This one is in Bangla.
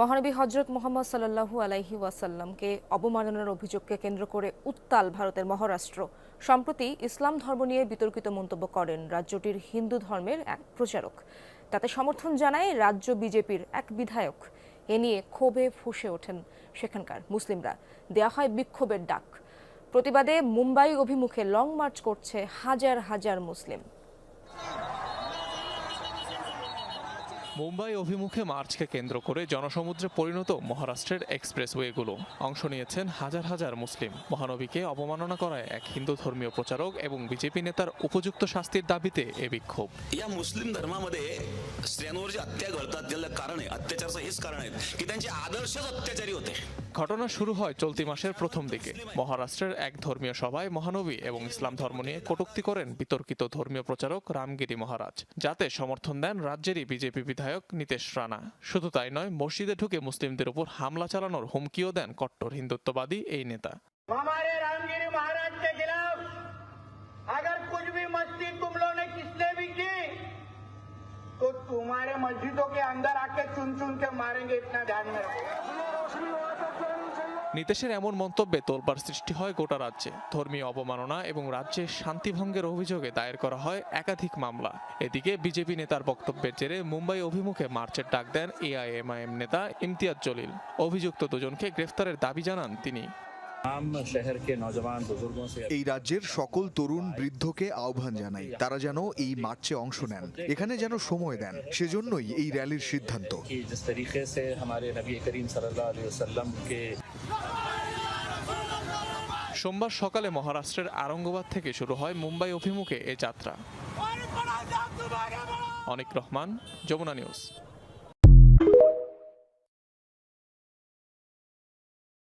মহানবী হজরত মোহাম্মদ সাল্লাহু আলাইহি ওয়াসাল্লামকে অবমাননার অভিযোগকে কেন্দ্র করে উত্তাল ভারতের মহারাষ্ট্র। সম্প্রতি ইসলাম ধর্ম নিয়ে বিতর্কিত মন্তব্য করেন রাজ্যটির হিন্দু ধর্মের এক প্রচারক। তাতে সমর্থন জানায় রাজ্য বিজেপির এক বিধায়ক। এ নিয়ে ক্ষোভে ফুঁসে ওঠেন সেখানকার মুসলিমরা। দেয়া হয় বিক্ষোভের ডাক। প্রতিবাদে মুম্বাই অভিমুখে লং মার্চ করছে হাজার হাজার মুসলিম। মুম্বাই অভিমুখে মার্চকে কেন্দ্র করে জনসমুদ্রে পরিণত মহারাষ্ট্রের এক্সপ্রেসওয়েগুলো অংশ নিয়েছেন হাজার হাজার মুসলিম মহানবীকে অবমাননা করায় এক হিন্দু ধর্মীয় প্রচারক এবং বিজেপি নেতার উপযুক্ত শাস্তির দাবিতে এ বিক্ষোভ या मुस्लिम धर्मामध्ये स्त्रियांवर जे हत्या घडतात त्याला कारण आहे अत्याचाराचं हेच कारण आहे की त्यांचे आदर्शच अत्याचारी होते ঘটনা শুরু হয় চলতি মাসের প্রথম দিকে মহারাষ্ট্রের এক ধর্মীয় সভায় মহানবী এবং ইসলাম ধর্ম নিয়ে কটূক্তি করেন বিতর্কিত ধর্মীয় প্রচারক রামগিরি মহারাজ যাতে সমর্থন দেন রাজ্যেরই বিজেপি বিধায়ক নীতেশ রানা শুধু তাই নয় মসজিদে ঢুকে মুসলিমদের উপর হামলা চালানোর হুমকিও দেন কট্টর হিন্দুত্ববাদী এই নেতা हमारे रामगिरी महाराज के खिलाफ अगर कुछ भी मस्ती तुम लोग ने किसने भी की तो तुम्हारे मस्जिदों के अंदर आके चुन चुन के मारेंगे इतना ध्यान में रखो নীতিশের এমন মন্তব্যে তোলপাড় সৃষ্টি হয় গোটা রাজ্যে। ধর্মীয় অবমাননা এবং রাজ্যে শান্তিভঙ্গের অভিযোগে দায়ের করা হয় একাধিক মামলা। এদিকে বিজেপি নেতার বক্তব্যের জেরে মুম্বাই অভিমুখে মার্চের ডাক দেন এআইএমআইএম নেতা ইমতিয়াজ জলিল। অভিযুক্ত দুজনকে গ্রেফতারের দাবি জানান তিনি। এই রাজ্যের সকল তরুণ বৃদ্ধকে আহ্বান জানাই। তারা যেন এই মার্চে অংশ নেন। এখানে যেন সময় দেন। সেজন্যই এই র্যালির সিদ্ধান্ত। সোমবার সকালে মহারাষ্ট্রের আরঙ্গবাদ থেকে শুরু হয় মুম্বাই অভিমুখে এ যাত্রা। অনিক রহমান যমুনা নিউজ।